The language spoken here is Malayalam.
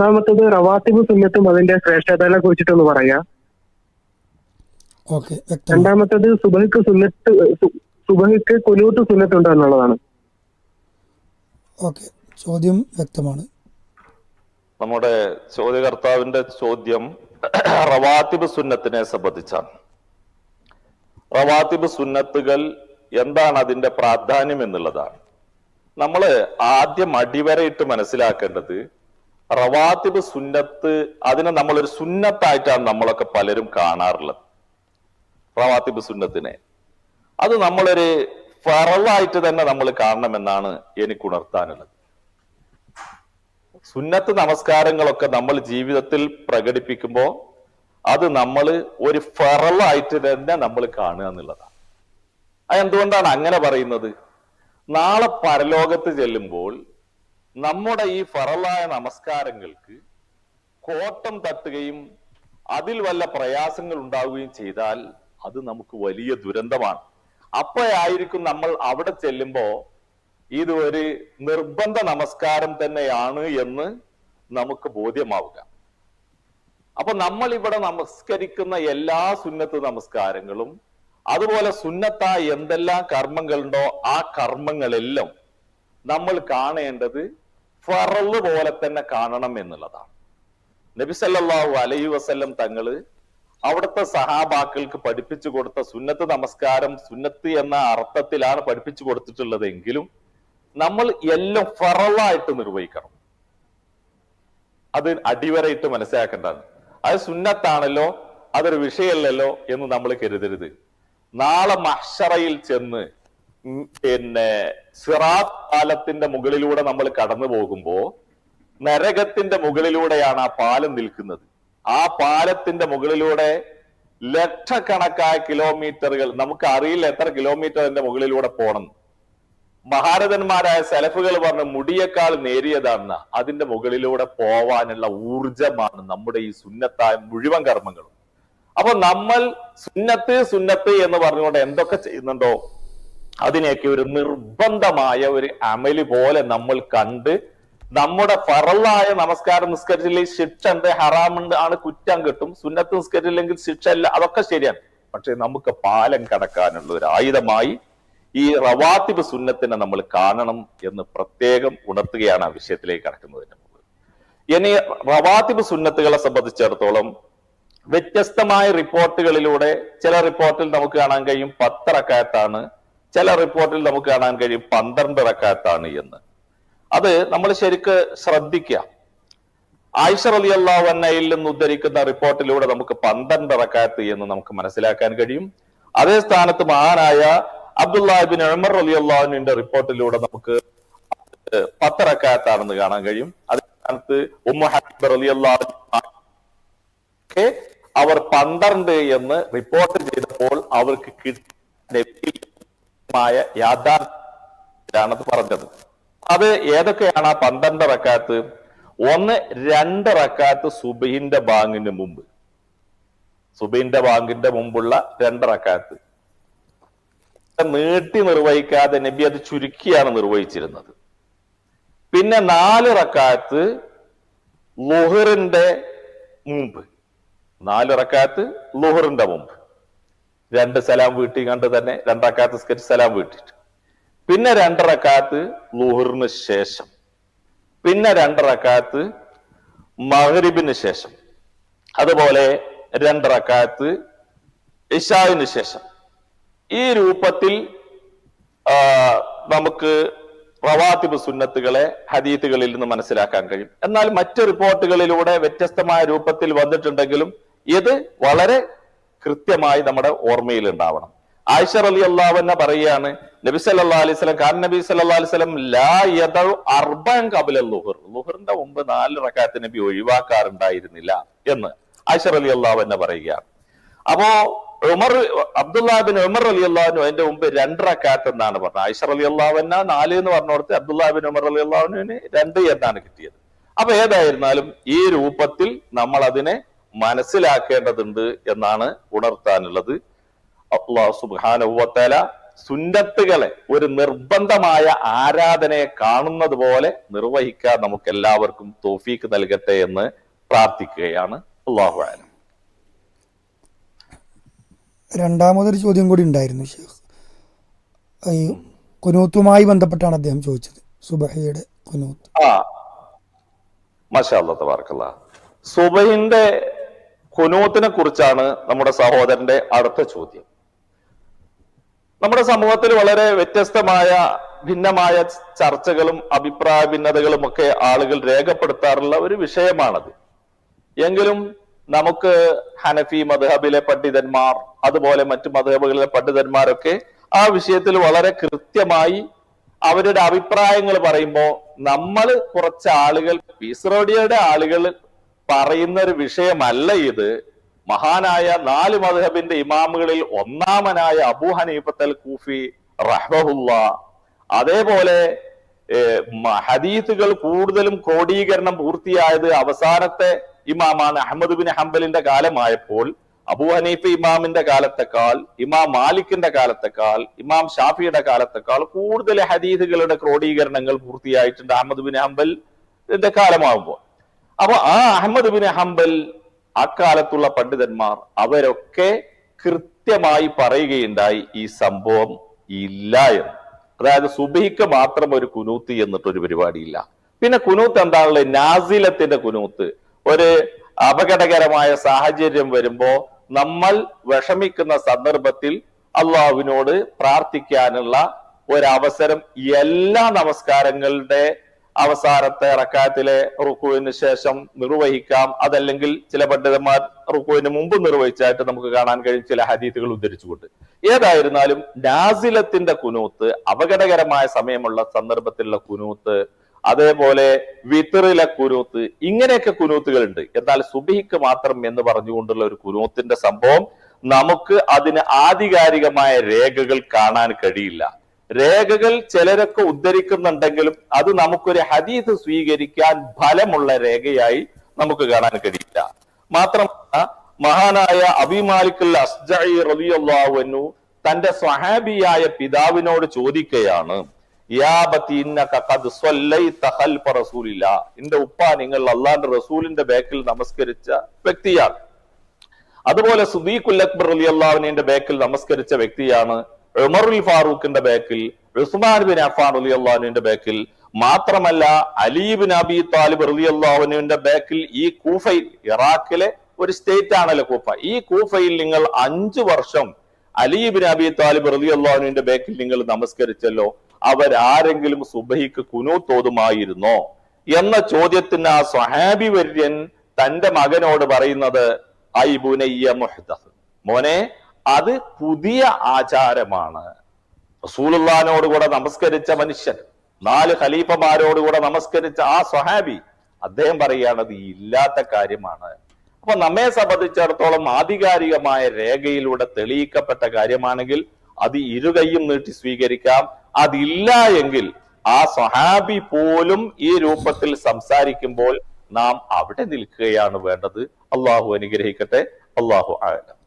ഒന്നാമത്തത് റവാത്തിബ് സുന്നത്തും അതിന്റെ ശ്രേഷ്ഠതകളെ കുറിച്ചിട്ടൊന്ന് പറയാ. ഓക്കെ വ്യക്തമാണ് രണ്ടാമത്തത് സുബഹിക്ക് സുന്നത്ത് സുബഹിക്ക് കുനൂത്ത് സുന്നത്തുണ്ട് എന്നുള്ളതാണ്. ഓക്കെ ചോദ്യം വ്യക്തമാണ്. നമ്മുടെ ചോദ്യകർത്താവിന്റെ ചോദ്യം റവാത്തിബ് സുന്നത്തിനെ സംബന്ധിച്ചാണ്. റവാത്തിബ് സുന്നത്തുകൾ എന്താണ് അതിന്റെ പ്രാധാന്യം എന്നുള്ളതാണ്. നമ്മൾ ആദ്യം അടിവരയിട്ട് മനസ്സിലാക്കേണ്ടത് റവാത്തിബ് സുന്നത്ത് അതിനെ നമ്മളൊരു സുന്നത്തായിട്ടാണ് നമ്മളൊക്കെ പലരും കാണാറുള്ളത്. റവാത്തിബ് സുന്നത്തിനെ. അത് നമ്മളൊരു ഫറവായിട്ട് തന്നെ നമ്മൾ കാണണമെന്നാണ് എനിക്ക് ഉണർത്താനുള്ളത്. സുന്നത്ത് നമസ്കാരങ്ങളൊക്കെ നമ്മൾ ജീവിതത്തിൽ പ്രകടിപ്പിക്കുമ്പോൾ അത് നമ്മൾ ഒരു ഫറവായിട്ട് തന്നെ നമ്മൾ കാണുക എന്നുള്ളതാണ്. അത് എന്തുകൊണ്ടാണ് അങ്ങനെ പറയുന്നത്? നാളെ പരലോകത്ത് ചെല്ലുമ്പോൾ നമ്മുടെ ഈ ഫറലായ നമസ്കാരങ്ങൾക്ക് കോട്ടം തട്ടുകയും അതിൽ വല്ല പ്രയാസങ്ങൾ ഉണ്ടാവുകയും ചെയ്താൽ അത് നമുക്ക് വലിയ ദുരന്തമാണ്. അപ്പോഴായിരിക്കും നമ്മൾ അവിടെ ചെല്ലുമ്പോൾ ഇത് ഒരു നിർബന്ധ നമസ്കാരം തന്നെയാണ് എന്ന് നമുക്ക് ബോധ്യമാവുക. അപ്പൊ നമ്മൾ ഇവിടെ നമസ്കരിക്കുന്ന എല്ലാ സുന്നത്ത് നമസ്കാരങ്ങളും അതുപോലെ സുന്നത്തായ എന്തെല്ലാം കർമ്മങ്ങളുണ്ടോ ആ കർമ്മങ്ങളെല്ലാം നമ്മൾ കാണേണ്ടത് ഫറൽ പോലെ തന്നെ കാണണം എന്നുള്ളതാണ്. നബിസല്ലാഹു അലൈ വസല്ലം തങ്ങൾ അവിടുത്തെ സഹാബാക്കൾക്ക് പഠിപ്പിച്ചു കൊടുത്ത സുന്നത്ത് നമസ്കാരം സുന്നത്ത് എന്ന അർത്ഥത്തിലാണ് പഠിപ്പിച്ചു കൊടുത്തിട്ടുള്ളതെങ്കിലും നമ്മൾ എല്ലാം ഫറലായിട്ട് നിർവഹിക്കണം. അത് അടിവരയിട്ട് മനസ്സിലാക്കേണ്ടതാണ്. അത് സുന്നത്താണല്ലോ അതൊരു വിഷയമല്ലല്ലോ എന്ന് നമ്മൾ കരുതരുത്. നാളെ മഹ്ഷറയിൽ ചെന്ന് പിന്നെ സിറാത്ത് പാലത്തിന്റെ മുകളിലൂടെ നമ്മൾ കടന്നു പോകുമ്പോ നരകത്തിന്റെ മുകളിലൂടെയാണ് ആ പാലം നിൽക്കുന്നത്. ആ പാലത്തിന്റെ മുകളിലൂടെ ലക്ഷക്കണക്കായ കിലോമീറ്ററുകൾ നമുക്ക് അറിയില്ല എത്ര കിലോമീറ്റർ അതിന്റെ മുകളിലൂടെ പോകണം മഹാരഥന്മാരായ സെലഫുകൾ പറഞ്ഞ മുടിയേക്കാൾ നേരിയതാണ് അതിന്റെ മുകളിലൂടെ പോവാനുള്ള ഊർജമാണ് നമ്മുടെ ഈ സുന്നത്തായ മുഴുവൻ കർമ്മങ്ങളും. അപ്പൊ നമ്മൾ സുന്നത്ത് സുന്നത്ത് എന്ന് പറഞ്ഞുകൊണ്ട് എന്തൊക്കെ ചെയ്യുന്നുണ്ടോ? അതിനെയൊക്കെ ഒരു നിർബന്ധമായ ഒരു അമൽ പോലെ നമ്മൾ കണ്ട് നമ്മുടെ ഫറലായ നമസ്കാരം നിസ്കരിച്ചില്ലെങ്കിൽ ശിക്ഷ ഉണ്ട് ഹറാമുണ്ട് ആണ് കുറ്റം കിട്ടും. സുന്നത്ത് നിസ്കരിച്ചില്ലെങ്കിൽ ശിക്ഷ അല്ല അതൊക്കെ ശരിയാണ്. പക്ഷെ നമുക്ക് പാലം കടക്കാനുള്ള ഒരു ആയുധമായി ഈ റവാത്തിബ് സുന്നത്തിനെ നമ്മൾ കാണണം എന്ന് പ്രത്യേകം ഉണർത്തുകയാണ് ആ വിഷയത്തിലേക്ക് കടക്കുന്നതിന് മുമ്പ്. ഇനി റവാത്തിബ് സുന്നത്തുകളെ സംബന്ധിച്ചിടത്തോളം വ്യത്യസ്തമായ റിപ്പോർട്ടുകളിലൂടെ ചില റിപ്പോർട്ടിൽ നമുക്ക് കാണാൻ കഴിയും. പത്ത് റക്കായത്താണ് ചില റിപ്പോർട്ടിൽ നമുക്ക് കാണാൻ കഴിയും പന്ത്രണ്ട് റക്കാത്താണ് എന്ന്. അത് നമ്മൾ ശരിക്ക് ശ്രദ്ധിക്കുക ആയിഷ അലി അള്ളാഹുവന്നയിൽ നിന്ന് ഉദ്ധരിക്കുന്ന റിപ്പോർട്ടിലൂടെ നമുക്ക് പന്ത്രണ്ട് റക്കാത്ത് എന്ന് നമുക്ക് മനസ്സിലാക്കാൻ കഴിയും. അതേ സ്ഥാനത്ത് മഹാനായ അബ്ദുല്ലാഹിബിൻ ഉമർ അലി അള്ളാഹുവിന്റെ റിപ്പോർട്ടിലൂടെ നമുക്ക് പത്ത് റക്കാത്താണെന്ന് കാണാൻ കഴിയും. അതേ സ്ഥാനത്ത് ഉമ്മ ഹബർ അലി അള്ളാഹു അവർ പന്ത്രണ്ട് എന്ന് റിപ്പോർട്ട് ചെയ്തപ്പോൾ അവർക്ക് കിട്ടിയ യാഥാർത്ഥ്യമാണത് പറഞ്ഞത്. അത് ഏതൊക്കെയാണ് ആ പന്ത്രണ്ട് റക്കാത്ത്? ഒന്ന് രണ്ട് റക്കാത്ത് സുബഹിന്റെ ബാങ്കിന് മുമ്പ്. സുബിന്റെ ബാങ്കിന്റെ മുമ്പുള്ള രണ്ട് റക്കാത്ത്. നീട്ടി നിർവഹിക്കാതെ നബി അത് ചുരുക്കിയാണ് നിർവഹിച്ചിരുന്നത്. പിന്നെ നാല് റക്കാത്ത് ലുഹറിന്റെ മുമ്പ്. നാല് റക്കാത്ത് ലുഹറിന്റെ മുമ്പ്. രണ്ട് സലാം വീട്ടി കണ്ട് തന്നെ രണ്ടറക്കാത്ത് സ്കെച്ച് സലാം വീട്ടിട്ട്. പിന്നെ രണ്ടറക്കാത്ത് ലുഹറിന് ശേഷം. പിന്നെ രണ്ടറക്കാത്ത് മഹരിബിന് ശേഷം. അതുപോലെ രണ്ടറക്കാത്ത് ഇഷാവിന് ശേഷം. ഈ രൂപത്തിൽ നമുക്ക് റവാത്തിബ് സുന്നത്തുകളെ ഹദീത്തുകളിൽ നിന്ന് മനസ്സിലാക്കാൻ കഴിയും. എന്നാൽ മറ്റ് റിപ്പോർട്ടുകളിലൂടെ വ്യത്യസ്തമായ രൂപത്തിൽ വന്നിട്ടുണ്ടെങ്കിലും ഇത് വളരെ കൃത്യമായി നമ്മുടെ ഓർമ്മയിൽ ഉണ്ടാവണം ആയിഷ അലി അള്ളാഹുവിനെ പറയുകയാണ് നബി സല്ലാ അലൈഹി സ്വലം കാൻ നബി സല്ലാ അലൈഹി സ്വലം ലാ യദ അർബൻ കബുലൽ ലുഹർ ലുഹറിന്റെ മുമ്പ് നാല് റക്കാത്ത് നബി ഒഴിവാക്കാറുണ്ടായിരുന്നില്ല എന്ന് ആയിഷ അലി അള്ളാഹുവിനെ പറയുകയാണ്. അപ്പോ ഉമർ അബ്ദുല്ലാബിൻ ഉമർ അലി അള്ളാഹുനു അതിന്റെ മുമ്പ് രണ്ട് റക്കാത്ത് എന്നാണ് പറഞ്ഞത്. ആയിഷ അലി അള്ളാഹുവിന നാല് എന്ന് പറഞ്ഞോടത്ത് അബ്ദുല്ലാബിൻ ഉമർ അലി അള്ളാഹുവിന് രണ്ട് എന്നാണ് കിട്ടിയത്. അപ്പൊ ഏതായിരുന്നാലും ഈ രൂപത്തിൽ നമ്മൾ അതിനെ മനസ്സിലാക്കേണ്ടതുണ്ട് എന്നാണ് ഉണർത്താനുള്ളത്. അള്ളാഹു സുബാനുവത്തല സുന്നത്തുകളെ ഒരു നിർബന്ധമായ ആരാധനയെ കാണുന്നത് പോലെ നിർവഹിക്കാൻ നമുക്ക് എല്ലാവർക്കും തോഫീക്ക് നൽകട്ടെ എന്ന് പ്രാർത്ഥിക്കുകയാണ്. അള്ളാഹു ആലം രണ്ടാമതൊരു ചോദ്യം കൂടി ഉണ്ടായിരുന്നു ഷേഖ് ഈ കുനൂത്തുമായി ബന്ധപ്പെട്ടാണ് അദ്ദേഹം ചോദിച്ചത്. സുബഹയുടെ കുനൂത്ത്. ആ മഷാല്ല സുബൈന്റെ സുബഹിന്റെ കുനൂത്തിനെ കുറിച്ചാണ് നമ്മുടെ സഹോദരന്റെ അടുത്ത ചോദ്യം. നമ്മുടെ സമൂഹത്തിൽ വളരെ വ്യത്യസ്തമായ ഭിന്നമായ ചർച്ചകളും അഭിപ്രായ ഭിന്നതകളും ഒക്കെ ആളുകൾ രേഖപ്പെടുത്താറുള്ള ഒരു വിഷയമാണത്. എങ്കിലും നമുക്ക് ഹനഫി മദ്ഹബിലെ പണ്ഡിതന്മാർ അതുപോലെ മറ്റു മദ്ഹബുകളിലെ പണ്ഡിതന്മാരൊക്കെ ആ വിഷയത്തിൽ വളരെ കൃത്യമായി അവരുടെ അഭിപ്രായങ്ങൾ പറയുമ്പോൾ നമ്മൾ കുറച്ച് ആളുകൾ പീസ് റേഡിയോയുടെ ആളുകൾ പറയുന്ന ഒരു വിഷയമല്ല ഇത്. മഹാനായ നാല് മദ്ഹബിന്റെ ഇമാമുകളിൽ ഒന്നാമനായ അബു ഹനീഫത്തൽ കൂഫി റഹ്മഹുല്ല. അതേപോലെ ഹദീസുകൾ കൂടുതലും ക്രോഡീകരണം പൂർത്തിയായത് അവസാനത്തെ ഇമാമാണ് അഹമ്മദ് ബിൻ ഹംബലിന്റെ കാലമായപ്പോൾ. അബു ഹനീഫ് ഇമാമിന്റെ കാലത്തെക്കാൾ ഇമാം മാലിക്കിന്റെ കാലത്തെക്കാൾ ഇമാം ഷാഫിയുടെ കാലത്തെക്കാൾ കൂടുതൽ ഹദീസുകളുടെ ക്രോഡീകരണങ്ങൾ പൂർത്തിയായിട്ടുണ്ട് അഹമ്മദ് ബിൻ ഹംബലിന്റെ കാലമാകുമ്പോൾ അപ്പൊ ആ അഹമ്മദ് ബിൻ ഹംബൽ അക്കാലത്തുള്ള പണ്ഡിതന്മാർ അവരൊക്കെ കൃത്യമായി പറയുകയുണ്ടായി ഈ സംഭവം ഇല്ല എന്ന്. അതായത് സുബഹിക്ക് മാത്രം ഒരു കുനൂത്ത് എന്നിട്ടൊരു പരിപാടിയില്ല. പിന്നെ കുനൂത്ത് എന്താണുള്ളത്? നാസിലത്തിന്റെ കുനൂത്ത്. ഒരു അപകടകരമായ സാഹചര്യം വരുമ്പോ നമ്മൾ വിഷമിക്കുന്ന സന്ദർഭത്തിൽ അള്ളാഹുവിനോട് പ്രാർത്ഥിക്കാനുള്ള ഒരവസരം എല്ലാ നമസ്കാരങ്ങളുടെ അവസാനത്തെ റക്കാത്തിലെ റുക്കുവിന് ശേഷം നിർവഹിക്കാം. അതല്ലെങ്കിൽ ചില പണ്ഡിതന്മാർ റുക്കുവിന് മുമ്പ് നിർവഹിച്ചായിട്ട് നമുക്ക് കാണാൻ കഴിയും. ചില ഹദീത്തുകൾ ഉദ്ധരിച്ചുകൊണ്ട്. ഏതായിരുന്നാലും നാസിലത്തിന്റെ കുനൂത്ത് അപകടകരമായ സമയമുള്ള സന്ദർഭത്തിലുള്ള കുനൂത്ത് അതേപോലെ വിത്തറിലെ കുനൂത്ത് ഇങ്ങനെയൊക്കെ കുനൂത്തുകളുണ്ട്. എന്നാൽ സുബിഹിക്ക് മാത്രം എന്ന് പറഞ്ഞുകൊണ്ടുള്ള ഒരു കുനൂത്തിന്റെ സംഭവം നമുക്ക് അതിന് ആധികാരികമായ രേഖകൾ കാണാൻ കഴിയില്ല. രേഖകൾ ചിലരൊക്കെ ഉദ്ധരിക്കുന്നുണ്ടെങ്കിലും അത് നമുക്കൊരു ഹദീസ് സ്വീകരിക്കാൻ ഫലമുള്ള രേഖയായി നമുക്ക് കാണാൻ കഴിയില്ല. മാത്രമല്ല മഹാനായ അബിമാലിക്കുൽ അസ്ജഈ റളിയല്ലാഹു അൻഹു തന്റെ സ്വഹാബിയായ പിതാവിനോട് ചോദിക്കുകയാണ് എന്റെ ഉപ്പ നിങ്ങൾ അള്ളാന്റെ റസൂലിന്റെ ബാക്കിൽ നമസ്കരിച്ച വ്യക്തിയാണ്. അതുപോലെ സുദീഖുൽ അക്ബർ അലി അള്ളാഹുവിനെ ബാക്കിൽ നമസ്കരിച്ച വ്യക്തിയാണ് ഉമറുൽ ഫാറൂഖിന്റെ ബാക്കിൽ ഉസ്മാൻ ബിൻ അഫാൻ അലി അള്ളാഹുവിന്റെ ബാക്കിൽ മാത്രമല്ല അലീബിൻ അബി താലിബ് അലി അള്ളാഹുവിന്റെ ബാക്കിൽ ഈ കൂഫയിൽ ഇറാഖിലെ ഒരു സ്റ്റേറ്റ് ആണല്ലോ കൂഫ. ഈ കൂഫയിൽ നിങ്ങൾ അഞ്ചു വർഷം അലീബിൻ അബി താലിബ് റലി അള്ളാഹുവിന്റെ ബാക്കിൽ നിങ്ങൾ നമസ്കരിച്ചല്ലോ. അവരാരെങ്കിലും സുബഹിക്ക് കുനു തോതുമായിരുന്നോ? എന്ന ചോദ്യത്തിന് ആ സ്വഹാബി വര്യൻ തന്റെ മകനോട് പറയുന്നത് ഐ ബുനയ്യ മുഹ്ദസ് മോനെ അത് പുതിയ ആചാരമാണ്. റസൂലുള്ളാനോട് കൂടെ നമസ്കരിച്ച മനുഷ്യൻ നാല് ഖലീഫമാരോട് കൂടെ നമസ്കരിച്ച ആ സ്വഹാബി അദ്ദേഹം പറയുകയാണ് അത് ഇല്ലാത്ത കാര്യമാണ്. അപ്പൊ നമ്മെ സംബന്ധിച്ചിടത്തോളം ആധികാരികമായ രേഖയിലൂടെ തെളിയിക്കപ്പെട്ട കാര്യമാണെങ്കിൽ അത് ഇരുകൈയും നീട്ടി സ്വീകരിക്കാം. അതില്ല എങ്കിൽ ആ സ്വഹാബി പോലും ഈ രൂപത്തിൽ സംസാരിക്കുമ്പോൾ നാം അവിടെ നിൽക്കുകയാണ് വേണ്ടത്. അള്ളാഹു അനുഗ്രഹിക്കട്ടെ. അള്ളാഹു ആലം.